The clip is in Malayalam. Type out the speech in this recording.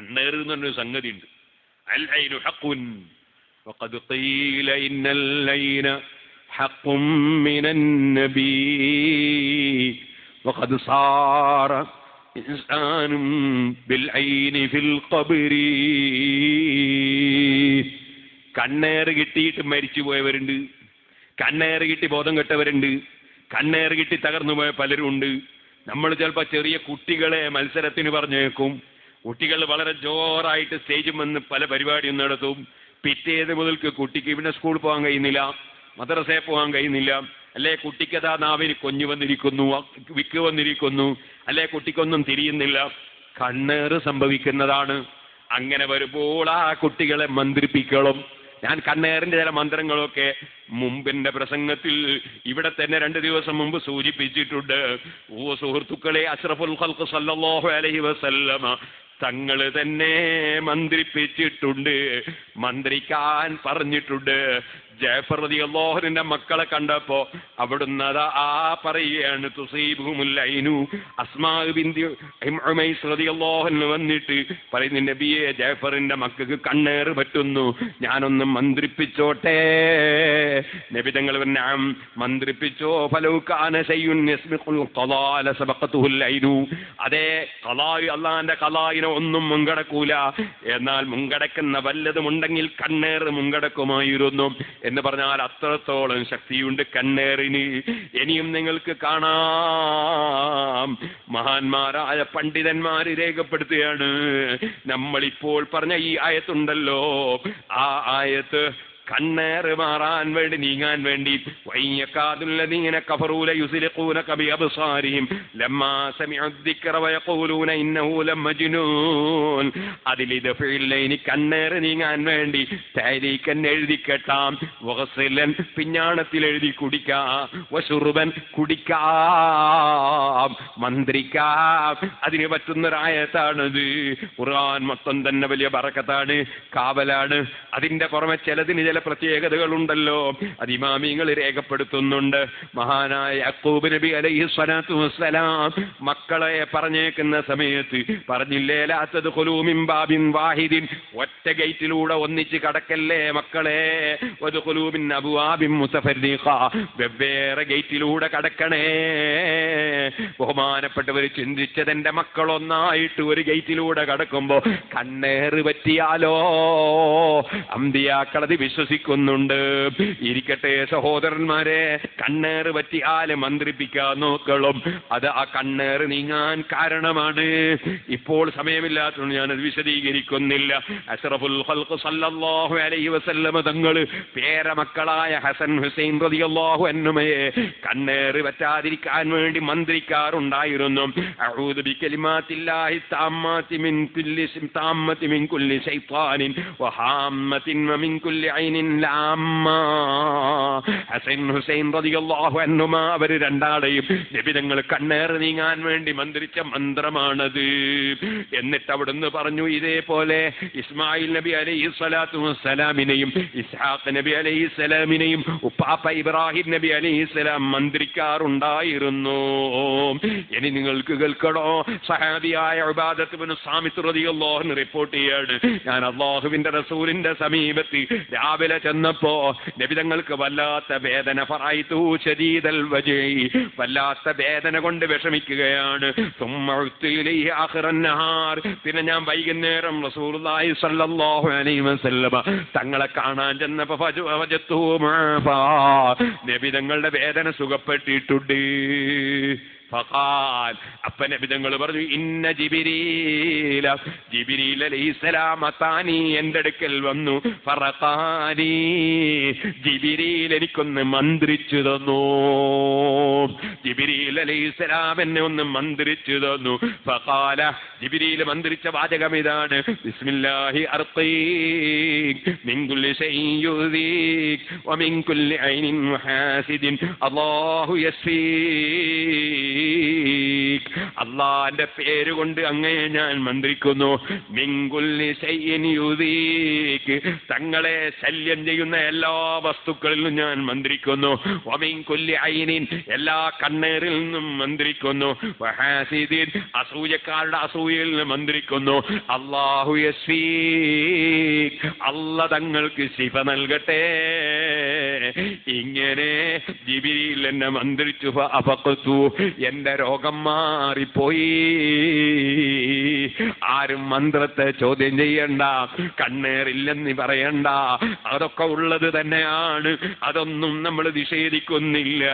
കണ്ണേറ് എന്ന് പറഞ്ഞൊരു സംഗതി ഉണ്ട് അൽ ഐനു ഹഖുൻ وقد قيل إن اللين حق من النبي وقد صار إنسان بالعين في القبر കണ്ണേറ് കിട്ടിയിട്ട് മരിച്ചു പോയവരുണ്ട് കണ്ണേറ് കിട്ടി ബോധം കെട്ടവരുണ്ട് കണ്ണേറ് കിട്ടി തകർന്നു പോയ പലരും ഉണ്ട് നമ്മൾ ചിലപ്പോൾ ചെറിയ കുട്ടികളെ മത്സരത്തിന് പറഞ്ഞേക്കും കുട്ടികൾ വളരെ ജോറായിട്ട് സ്റ്റേജിൽ വന്ന് പല പരിപാടിയും നടത്തും. പിറ്റേത് മുതൽക്ക് കുട്ടിക്ക് പിന്നെ സ്കൂളിൽ പോകാൻ കഴിയുന്നില്ല മദ്രസയിൽ പോകാൻ കഴിയുന്നില്ല. അല്ലെ കുട്ടിക്കതാ നാവിന് കൊഞ്ഞു വന്നിരിക്കുന്നു വിക്ക് വന്നിരിക്കുന്നു. അല്ലെ കുട്ടിക്കൊന്നും തിരിയുന്നില്ല. കണ്ണേറ് സംഭവിക്കുന്നതാണ്. അങ്ങനെ വരുമ്പോൾ ആ കുട്ടികളെ മന്ത്രിപ്പിക്കണം ഞാൻ കണ്ണേറിന്റെ ചില മന്ത്രങ്ങളൊക്കെ മുമ്പിന്റെ പ്രസംഗത്തിൽ ഇവിടെ തന്നെ രണ്ട് ദിവസം മുമ്പ് സൂചിപ്പിച്ചിട്ടുണ്ട്. ഓ സുഹൃത്തുക്കളെ അഷ്റഫുൽ സല്ലല്ലാഹു അലൈഹി വസല്ലമ തങ്ങൾ തന്നെ മന്ത്രിപ്പിച്ചിട്ടുണ്ട്. മന്ത്രിക്കാൻ പറഞ്ഞിട്ടുണ്ട്. ജയഫർ റതി അള്ളാഹുവിന്റെ മക്കളെ കണ്ടപ്പോ അവിടുന്ന് ആ പറയുകയാണ് തുസീബുമുല്ലൈനു അസ്മാബിന്ദി അള്ളാഹുന് വന്നിട്ട് പറയുന്നു നബിയെ ജയഫറിന്റെ മക്കൾക്ക് കണ്ണേറ് പറ്റുന്നു. ഞാനൊന്ന് മന്ത്രിപ്പിച്ചോട്ടെ. നബി തങ്ങൾ നാം മന്ത്രിപ്പിച്ചോ ഫലൗക്കാന അതെ കലായു അള്ളാന്റെ കലായിനെ ഒന്നും മുങ്കടക്കൂല എന്നാൽ മുങ്കടക്കുന്ന വല്ലതും ഉണ്ടെങ്കിൽ കണ്ണേറ് മുങ്കടക്കുമായിരുന്നു എന്ന് പറഞ്ഞാൽ അത്രത്തോളം ശക്തിയുണ്ട് കണ്ണേറിന്. ഇനിയും നിങ്ങൾക്ക് കാണാം. മഹാന്മാരായ പണ്ഡിതന്മാര് രേഖപ്പെടുത്തുകയാണ്. നമ്മളിപ്പോൾ പറഞ്ഞ ഈ ആയത്തുണ്ടല്ലോ. ആ ആയത്ത് കണ്ണേറ് മാറാൻ വേണ്ടി നീങ്ങാൻ വേണ്ടി വയ്യക്കാതുല്ലതീന കഫറൂല യുസിലിഖൂന കബി അബ്സാരിഹിം. ലമ്മാ സമിഉ الذിക്ര വയഖൂലൂന ഇന്നഹു ലമജ്നൂൻ. അതിൽ ഇത് ഫില്ലൈനി കണ്ണേറ് നീങ്ങാൻ വേണ്ടി തഹരീക്കൻ എഴുതി കെട്ടാം. വഹസിലൻ പിഞ്ഞാണത്തിൽ എഴുതി കുടിക്കാം. വശുറുബൻ കുടിക്കാം. മന്ത്രിക്കാം. അതിന് പറ്റുന്നൊരായത്താണത്. ഖുർആൻ മൊത്തം തന്നെ വലിയ പറക്കത്താണ് കാവലാണ്. അതിന്റെ പുറമെ ചിലതിന് ചില പ്രത്യേകതകളുണ്ടല്ലോ. അത് ഇമാമിങ്ങൾ രേഖപ്പെടുത്തുന്നുണ്ട്. മഹാനായ അക്കൂബ് നബി അലൈഹി സ്വലാത്തു വസ്സലാം മക്കളെ പറഞ്ഞേക്കുന്ന സമയത്ത് പറഞ്ഞില്ലേലാത്തത് ലാത്തത് കൊലൂമിൻ ബാബിൻ വാഹിദിൻ. ഒറ്റ ഗേറ്റിലൂടെ ഒന്നിച്ച് കടക്കല്ലേ മക്കളെ? ഒരു കൊലൂമിൻ അബുവാബിൻ മുസഫരീഖ. വെവ്വേറെ ഗേറ്റിലൂടെ കടക്കണേ. ബഹുമാനപ്പെട്ടവർ ചിന്തിച്ചത് എന്റെ മക്കളൊന്നായിട്ട് ഒരു ഗേറ്റിലൂടെ കടക്കുമ്പോ കണ്ണേറ് പറ്റിയാലോ? അന്ത്യാക്കളത് വിശ്വസിക്കുന്നുണ്ട് ഇരിക്കട്ടെ സഹോദരന്മാരെ കണ്ണേറ് പറ്റിയാൽ മന്ത്രിപ്പിക്കാൻ നോക്കളും. അത് ആ കണ്ണേറ് നീങ്ങാൻ കാരണമാണ്. ഇപ്പോൾ സമയമില്ലാത്തതുകൊണ്ട് ഞാനത് വിശദീകരിക്കുന്നില്ല. അഷ്റഫുൽ സല്ലല്ലാഹു അലൈഹി വസല്ലമ തങ്ങൾ പേരമക്കളായ ഹസൻ ഹുസൈൻ റളിയല്ലാഹു അൻഹുമയെ കണ്ണേറ് പറ്റാതിരിക്കാൻ വേണ്ടി മന്ത്രിക്കാറുണ്ടായിരുന്നു. അഊദു ബികലിമാത്തില്ലാഹി താമ്മാതി മിൻ കുല്ലി താമ്മതി മിൻ കുല്ലി ശൈത്താനിൻ വഹാമ്മത്തിൻ വമിൻ കുല്ലി ലാമ്മ ഹസൻ ഹുസൈൻ റളിയല്ലാഹു അൻഹുമ. അവർ രണ്ടാളെയും നബിതങ്ങൾ കണ്ണേറ് നീങ്ങാൻ വേണ്ടി മന്ത്രിച്ച മന്ത്രമാണത്. എന്നിട്ട് അവിടുന്ന് പറഞ്ഞു ഇതേപോലെ ഇസ്മായിൽ നബി അലൈഹി സ്വലാത്തു വസ്സലാമിനെയും ഇസ്ഹാഖ് നബി അലൈഹി സ്വലാമിനെയും ഉപ്പാപ്പ ഇബ്രാഹിം നബി അലൈഹി സ്വലാം മന്ത്രിക്കാറുണ്ടായിരുന്നു. ഇനി നിങ്ങൾക്ക് കേൾക്കണോ? സഹാബിയായ ഉബാദത്ത് സാമിത്ത് റളിയല്ലാഹു റിപ്പോർട്ട് ചെയ്യാണ്. ഞാൻ അള്ളാഹുവിന്റെ റസൂലിന്റെ സമീപത്ത് രാവിലെ ചെന്നപ്പോ നബിതങ്ങൾക്ക് വല്ലാത്ത വേദന. വല്ലാത്ത വേദന കൊണ്ട് വിഷമിക്കുകയാണ്. പിന്നെ ഞാൻ വൈകുന്നേരം റസൂലുള്ളാഹി അലൈഹി തങ്ങളെ കാണാൻ ചെന്നപ്പോ നബി തങ്ങളുടെ വേദന സുഖപ്പെട്ടിട്ടുണ്ട്. ഫഖാൽ. അപ്പ നബി പറഞ്ഞു ഇന്ന ജിബിരീല ജിബിരീൽ അലൈഹിസ്സലാം അതാനി എന്റെ അടുക്കൽ വന്നു. ഫറഖാനി ജിബിരീൽ എനിക്കൊന്ന് മന്ത്രിച്ചു തന്നു. അലൈഹിസ്സലാം എന്നെ ഒന്ന് മന്ത്രിച്ചു തന്നു. ഫഖാല ജിബിരിയിൽ മന്ത്രിച്ച വാചകം ഇതാണ്. ബിസ്മില്ലാഹി അർഖീക് മിൻ കുല്ലി ശൈഇൻ യുദീക് വമിൻ കുല്ലി ഐനിൻ ഹാസിദിൻ അല്ലാഹു യസ്ഫീക് ബിസ്മിക് അള്ളാന്റെ പേര് കൊണ്ട് അങ്ങയെ ഞാൻ മന്ത്രിക്കുന്നു. മിങ്കുല്ലി യുദീക് തങ്ങളെ ശല്യം ചെയ്യുന്ന എല്ലാ വസ്തുക്കളിലും ഞാൻ മന്ത്രിക്കുന്നു. ഒമിങ്കുല്ലി ഐനിൻ എല്ലാ കണ്ണേറിൽ നിന്നും മന്ത്രിക്കുന്നു. വഹാസിദിൻ അസൂയക്കാരുടെ അസൂയയിൽ നിന്ന് മന്ത്രിക്കുന്നു. അള്ളാഹു അല്ല തങ്ങൾക്ക് ശിവ നൽകട്ടെ. ഇങ്ങനെ ജിബിരിയിൽ എന്നെ മന്ത്രിച്ചു അപക്കത്തു എന്റെ രോഗം മാറിപ്പോയി. ആരും മന്ത്രത്തെ ചോദ്യം ചെയ്യണ്ട കണ്ണേറില്ലെന്ന് പറയണ്ട. അതൊക്കെ ഉള്ളത് തന്നെയാണ്. അതൊന്നും നമ്മൾ നിഷേധിക്കുന്നില്ല.